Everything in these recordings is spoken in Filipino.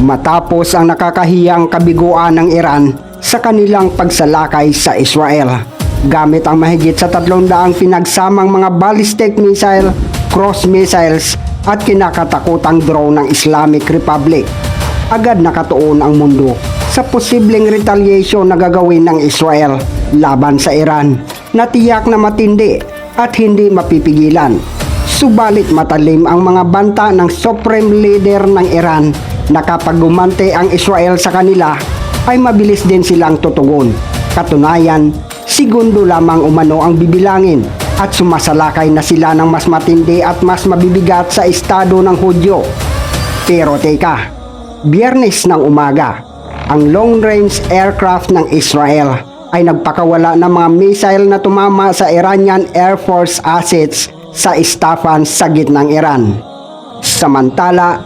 matapos ang nakakahiyang kabiguan ng Iran sa kanilang pagsalakay sa Israel. Gamit ang mahigit sa 300 pinagsamang mga ballistic missile, cross missiles at kinakatakutang drone ng Islamic Republic. Agad nakatuon ang mundo sa posibleng retaliation na gagawin ng Israel laban sa Iran na tiyak na matindi at hindi mapipigilan. Subalit matalim ang mga banta ng Supreme Leader ng Iran na kapag ang Israel sa kanila ay mabilis din silang tutugon. Katunayan, segundo lamang umano ang bibilangin at sumasalakay na sila ng mas matindi at mas mabibigat sa estado ng Hudyo. Pero teka, biyernes ng umaga, ang long-range aircraft ng Israel ay nagpakawala ng mga missile na tumama sa Iranian Air Force assets sa Istafan sa gitnang Iran. Samantala,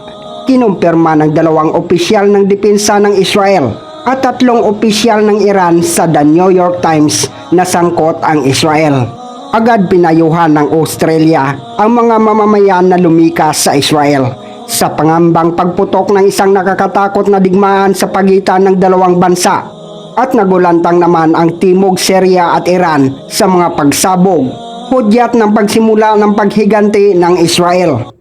kinumpirma ng dalawang opisyal ng depensa ng Israel at tatlong opisyal ng Iran sa The New York Times na sangkot ang Israel. Agad pinayuhan ng Australia ang mga mamamayan na lumikas sa Israel sa pangambang pagputok ng isang nakakatakot na digmaan sa pagitan ng dalawang bansa at nagulantang naman ang Timog Syria at Iran sa mga pagsabog, hudyat ng pagsimula ng paghiganti ng Israel.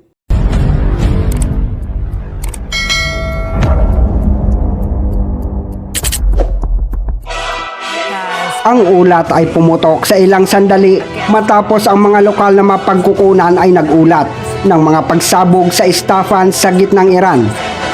Ang ulat ay pumutok sa ilang sandali matapos ang mga lokal na mapagkukunan ay nagulat ng mga pagsabog sa Istafan sa gitnang Iran,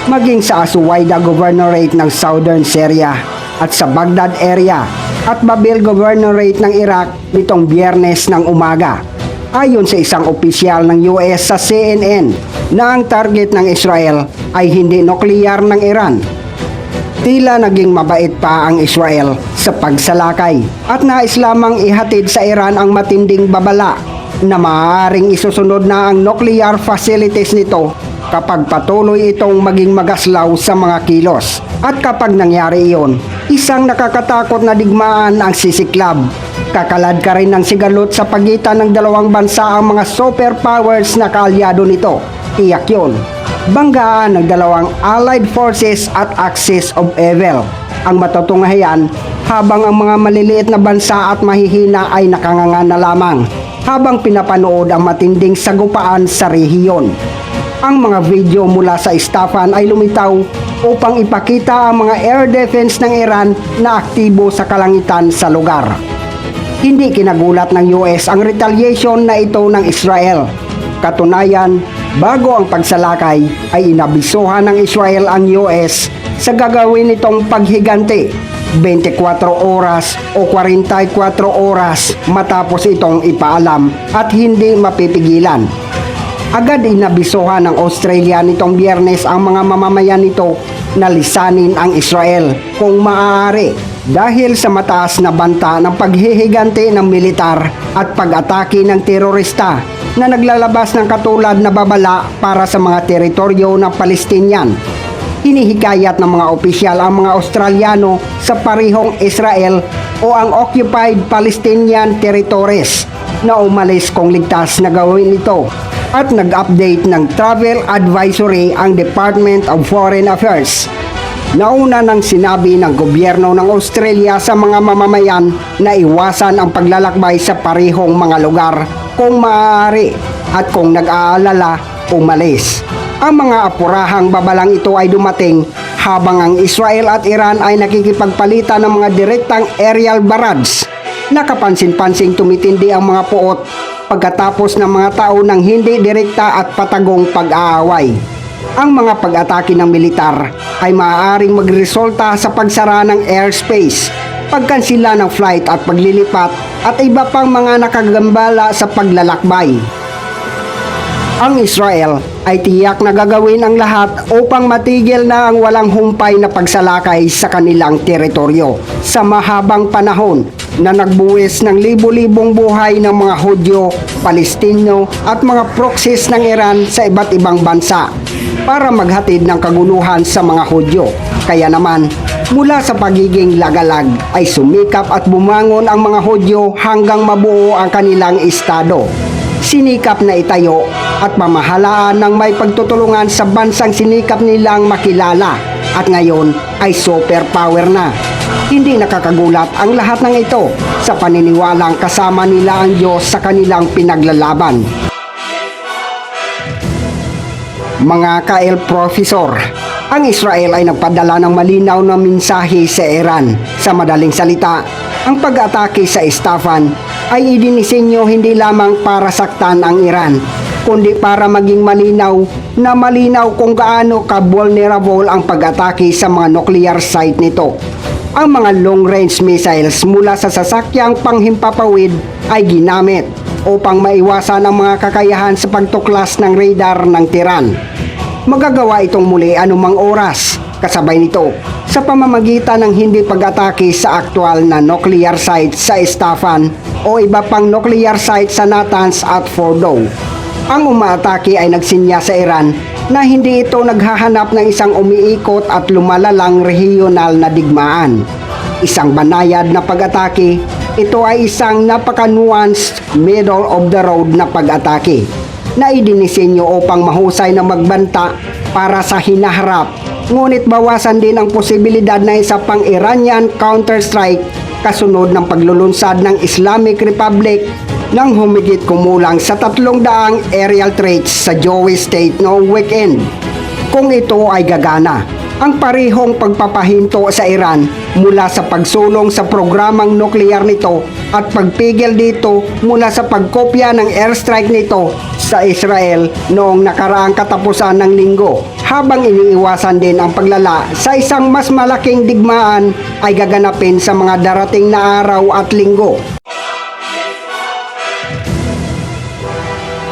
maging sa Asuwaida Governorate ng Southern Syria at sa Baghdad area at Babil Governorate ng Iraq nitong biyernes ng umaga. Ayon sa isang opisyal ng US sa CNN na ang target ng Israel ay hindi nuklear ng Iran Tila naging mabait pa ang Israel sa pagsalakay at nais lamang ihatid sa Iran ang matinding babala na maaaring isusunod na ang nuclear facilities nito kapag patuloy itong maging magaslaw sa mga kilos. At kapag nangyari iyon, isang nakakatakot na digmaan ang sisiklab. Kakalad ka rin ng sigalot sa pagitan ng dalawang bansa ang mga superpowers na kaalyado nito. Tiyak yun banggaan ng dalawang Allied Forces at Axis of Evil. Ang matutunghayan habang ang mga maliliit na bansa at mahihina ay nakanganga na lamang habang pinapanood ang matinding sagupaan sa rehiyon. Ang mga video mula sa Istafan ay lumitaw upang ipakita ang mga air defense ng Iran na aktibo sa kalangitan sa lugar. Hindi kinagulat ng US ang retaliation na ito ng Israel. Katunayan, bago ang pagsalakay ay inabisuhan ng Israel ang US sa gagawin nitong paghiganti 24 oras o 44 oras matapos itong ipaalam at hindi mapipigilan. Agad inabisuhan ng Australia nitong biyernes ang mga mamamayan nito na lisanin ang Israel kung maaari dahil sa mataas na banta ng paghihiganti ng militar at pag-atake ng terorista na naglalabas ng katulad na babala para sa mga teritoryo ng Palestinian. Hinihikayat ng mga opisyal ang mga Australiano sa parihong Israel o ang occupied Palestinian territories na umalis kung ligtas na gawin ito at nag-update ng travel advisory ang Department of Foreign Affairs. Nauna nang sinabi ng gobyerno ng Australia sa mga mamamayan na iwasan ang paglalakbay sa parihong mga lugar kung maaari at kung nag-aalala, umalis. Ang mga apurahang babalang ito ay dumating habang ang Israel at Iran ay nakikipagpalitan ng mga direktang aerial barrage. Nakapansin-pansing tumitindi ang mga puot pagkatapos ng mga tao ng hindi direkta at patagong pag-aaway ang mga pag-atake ng militar ay maaaring magresulta sa pagsara ng airspace, pagkansila ng flight at paglilipat at iba pang mga nakagambala sa paglalakbay. Ang Israel ay tiyak na gagawin ang lahat upang matigil na ang walang humpay na pagsalakay sa kanilang teritoryo sa mahabang panahon na nagbuwis ng libo-libong buhay ng mga Hudyo, Palestino at mga proxies ng Iran sa iba't ibang bansa para maghatid ng kaguluhan sa mga Hudyo. Kaya naman, mula sa pagiging lagalag ay sumikap at bumangon ang mga Hudyo hanggang mabuo ang kanilang estado. Sinikap na itayo at pamahalaan ng may pagtutulungan sa bansang sinikap nilang makilala at ngayon ay superpower na. Hindi nakakagulat ang lahat ng ito sa paniniwalang kasama nila ang Diyos sa kanilang pinaglalaban. Mga ka-El Professor, ang Israel ay nagpadala ng malinaw na mensahe sa Iran. Sa madaling salita, ang pag-atake sa Istafan ay idinisenyo hindi lamang para saktan ang Iran, kundi para maging malinaw na malinaw kung gaano ka-vulnerable ang pag-atake sa mga nuclear site nito. Ang mga long-range missiles mula sa sasakyang panghimpapawid ay ginamit upang maiwasan ang mga kakayahan sa pagtuklas ng radar ng tiran. Magagawa itong muli anumang oras kasabay nito sa pamamagitan ng hindi pag-atake sa aktwal na nuclear site sa Istafan o iba pang nuclear site sa Natanz at Fordow. Ang umaatake ay nagsinya sa Iran na hindi ito naghahanap ng isang umiikot at lumalalang regional na digmaan. Isang banayad na pag-atake, ito ay isang napaka-nuanced middle of the road na pag-atake na idinisenyo upang mahusay na magbanta para sa hinaharap. Ngunit bawasan din ang posibilidad na isa pang Iranian counterstrike kasunod ng paglulunsad ng Islamic Republic ng humigit kumulang sa tatlong daang aerial threats sa Jewish state noong weekend. Kung ito ay gagana, ang parehong pagpapahinto sa Iran mula sa pagsulong sa programang nuklear nito at pagpigil dito mula sa pagkopya ng airstrike nito sa Israel noong nakaraang katapusan ng linggo habang iniiwasan din ang paglala sa isang mas malaking digmaan ay gaganapin sa mga darating na araw at linggo.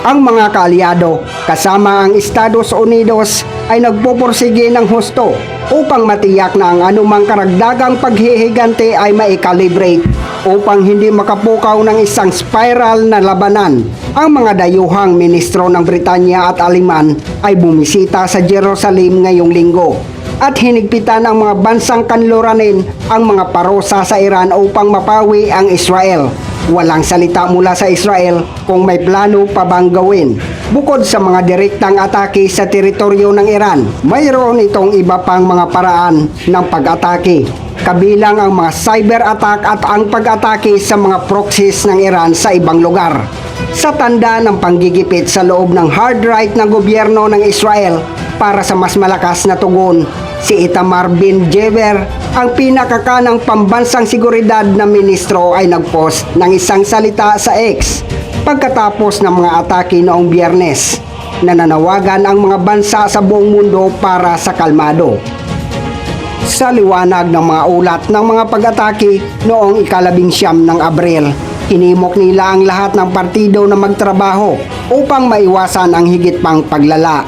Ang mga kaalyado kasama ang Estados Unidos ay nagpupursige ng husto upang matiyak na ang anumang karagdagang paghihigante ay maikalibrate upang hindi makapukaw ng isang spiral na labanan. Ang mga dayuhang ministro ng Britanya at Aliman ay bumisita sa Jerusalem ngayong linggo at hinigpitan ang mga bansang kanluranin ang mga parosa sa Iran upang mapawi ang Israel. Walang salita mula sa Israel kung may plano pa bang gawin. Bukod sa mga direktang atake sa teritoryo ng Iran, mayroon itong iba pang mga paraan ng pag-atake. Kabilang ang mga cyber attack at ang pag-atake sa mga proxies ng Iran sa ibang lugar. Sa tanda ng panggigipit sa loob ng hard right ng gobyerno ng Israel para sa mas malakas na tugon, si Itamar bin Jeber, ang pinakakanang pambansang seguridad na ministro ay nagpost ng isang salita sa X pagkatapos ng mga atake noong biyernes. Nananawagan ang mga bansa sa buong mundo para sa kalmado. Sa liwanag ng mga ulat ng mga pag-atake noong ikalabing siyam ng Abril, hinimok nila ang lahat ng partido na magtrabaho upang maiwasan ang higit pang paglala.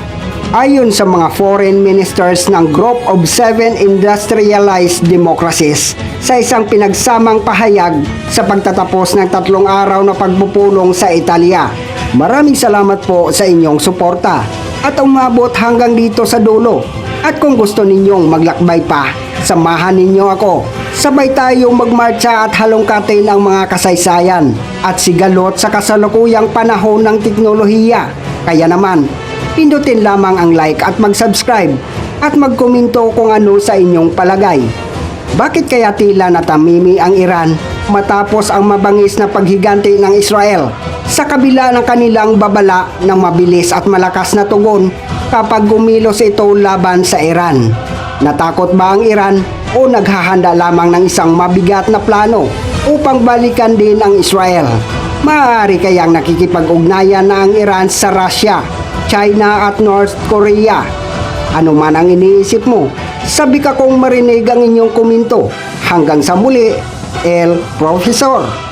Ayon sa mga foreign ministers ng Group of Seven Industrialized Democracies sa isang pinagsamang pahayag sa pagtatapos ng tatlong araw na pagpupulong sa Italia. Maraming salamat po sa inyong suporta at umabot hanggang dito sa dulo. At kung gusto ninyong maglakbay pa, samahan ninyo ako. Sabay tayong magmarcha at halongkatin ang mga kasaysayan at sigalot sa kasalukuyang panahon ng teknolohiya. Kaya naman, pindutin lamang ang like at mag-subscribe at magkomento kung ano sa inyong palagay. Bakit kaya tila natamimi ang Iran matapos ang mabangis na paghiganti ng Israel sa kabila ng kanilang babala ng mabilis at malakas na tugon kapag gumilos ito laban sa Iran? Natakot ba ang Iran o naghahanda lamang ng isang mabigat na plano upang balikan din ang Israel? Maaari kayang nakikipag-ugnayan na ang Iran sa Russia, China at North Korea ano man ang iniisip mo, sabi ka kong marinig ang inyong komento. Hanggang sa muli, El Professor.